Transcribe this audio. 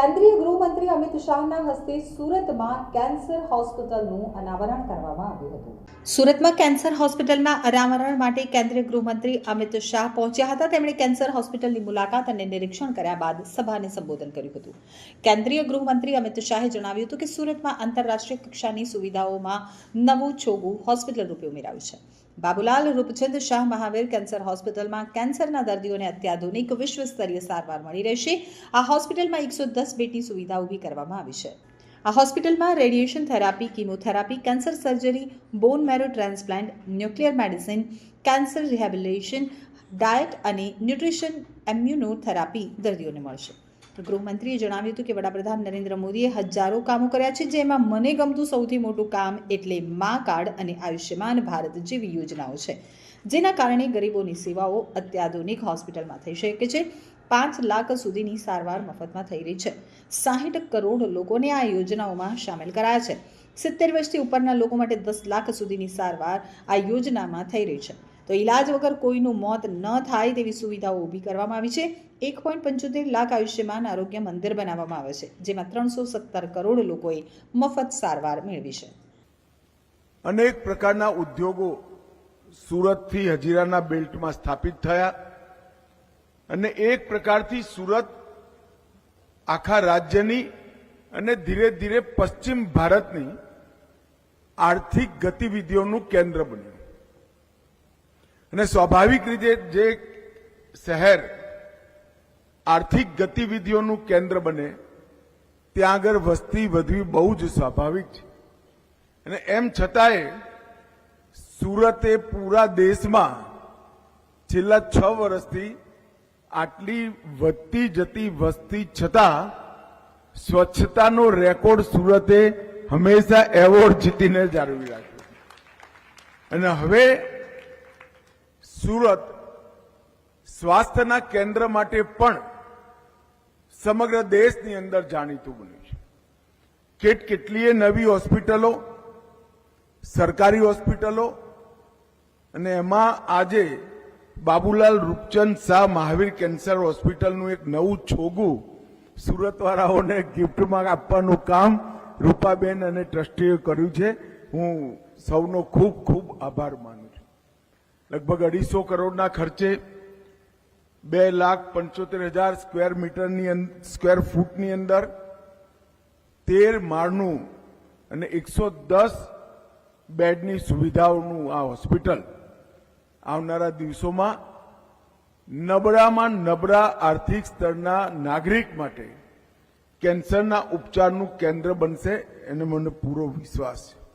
કેન્દ્રીય ગૃહમંત્રી અમિત શાહના હસ્તે સુરતમાં કેન્સર હોસ્પિટલનું અનાવરણ કરવામાં આવ્યું હતું. સુરતમાં કેન્સર હોસ્પિટલના અનાવરણ માટે કેન્દ્રીય ગૃહમંત્રી અમિત શાહ પહોંચ્યા હતા. તેમણે કેન્સર હોસ્પિટલની મુલાકાત અને નિરીક્ષણ કર્યા બાદ સભાને સંબોધન કર્યું હતું. કેન્દ્રીય ગૃહમંત્રી અમિત શાહે જણાવ્યું હતું કે સુરતમાં આંતરરાષ્ટ્રીય કક્ષાની સુવિધાઓમાં નવું છોગું હોસ્પિટલ રૂપે ઉમેરાયું છે. બાબુલાલ રૂપચંદ શાહ મહાવીર કેન્સર હોસ્પિટલમાં કેન્સરના દર્દીઓને અત્યાધુનિક વિશ્વ સ્તરીય સારવાર મળી રહેશે. આ હોસ્પિટલમાં એકસો દસ બેડની સુવિધા ઊભી કરવામાં આવી છે. આ હોસ્પિટલમાં radiation therapy, chemotherapy, cancer surgery, bone marrow transplant, nuclear medicine, cancer rehabilitation, diet અને ન્યુટ્રિશન, એમ્યુનોથેરાપી દર્દીઓને મળશે. ગૃહમંત્રીએ જણાવ્યું હતું કે વડાપ્રધાન નરેન્દ્ર મોદીએ હજારો કામો કર્યા છે, જેમાં મને ગમતું સૌથી મોટું કામ એટલે મા કાર્ડ અને આયુષ્યમાન ભારત જેવી યોજનાઓ છે, જેના કારણે ગરીબોની સેવાઓ અત્યાધુનિક હોસ્પિટલમાં થઈ શકે છે. પાંચ લાખ સુધીની સારવાર મફતમાં થઈ રહી છે. સાહીઠ કરોડ લોકોને આ યોજનાઓમાં સામેલ કરાયા છે. સિત્તેર વર્ષથી ઉપરના લોકો માટે દસ લાખ સુધીની સારવાર આ યોજનામાં થઈ રહી છે. તો ઇલાજ વગર કોઈનું મોત ન થાય તેવી સુવિધાઓ ઊભી કરવામાં આવી છે. એક પોઈન્ટ પંચોતેર લાખ આયુષ્યમાન આરોગ્ય મંદિર બનાવવામાં આવે છે, જેમાં ત્રણસો સત્તર કરોડ લોકોએ મફત સારવાર મેળવી છે. અનેક પ્રકારના ઉદ્યોગો સુરતથી હજીરાના બેલ્ટમાં સ્થાપિત થયા અને એક પ્રકારથી સુરત આખા રાજ્યની અને ધીરે ધીરે પશ્ચિમ ભારતની આર્થિક ગતિવિધિઓનું કેન્દ્ર બન્યું. અને સ્વાભાવિક રીતે જે શહેર આર્થિક ગતિવિધિઓનું કેન્દ્ર બને, ત્યાં આગળ વસ્તી વધવી બહુ જ સ્વાભાવિક છે. અને એમ છતાંય સુરતે પૂરા દેશમાં છેલ્લા છ વર્ષથી આટલી વધતી જતી વસ્તી છતાં સ્વચ્છતાનો રેકોર્ડ સુરતે હંમેશા એવોર્ડ જીતીને જાળવી રાખ્યો અને હવે સુરત સ્વાસ્થ્યના કેન્દ્ર માટે પણ સમગ્ર દેશની અંદર જાણીતું બન્યું છે. કેટ કેટલીય નવી હોસ્પિટલો, સરકારી હોસ્પિટલો અને એમાં આજે બાબુલાલ રૂપચંદ શાહ મહાવીર કેન્સર હોસ્પિટલનું એક નવું છોગું સુરતવાળાઓને ગિફ્ટમાં આપવાનું કામ રૂપાબેન અને ટ્રસ્ટીએ કર્યું છે. હું સૌનો ખૂબ ખૂબ આભાર માનું લગભગ અઢીસો કરોડના ખર્ચે બે લાખ પંચોતેર હજાર સ્ક્વેર મીટરની સ્ક્વેર ફૂટની અંદર તેર માળનું અને એકસો દસ બેડની સુવિધાઓનું આ હોસ્પિટલ આવનારા દિવસોમાં નબળામાં નબળા આર્થિક સ્તરના નાગરિક માટે કેન્સરના ઉપચારનું કેન્દ્ર બનશે, એને મને પૂરો વિશ્વાસ છે.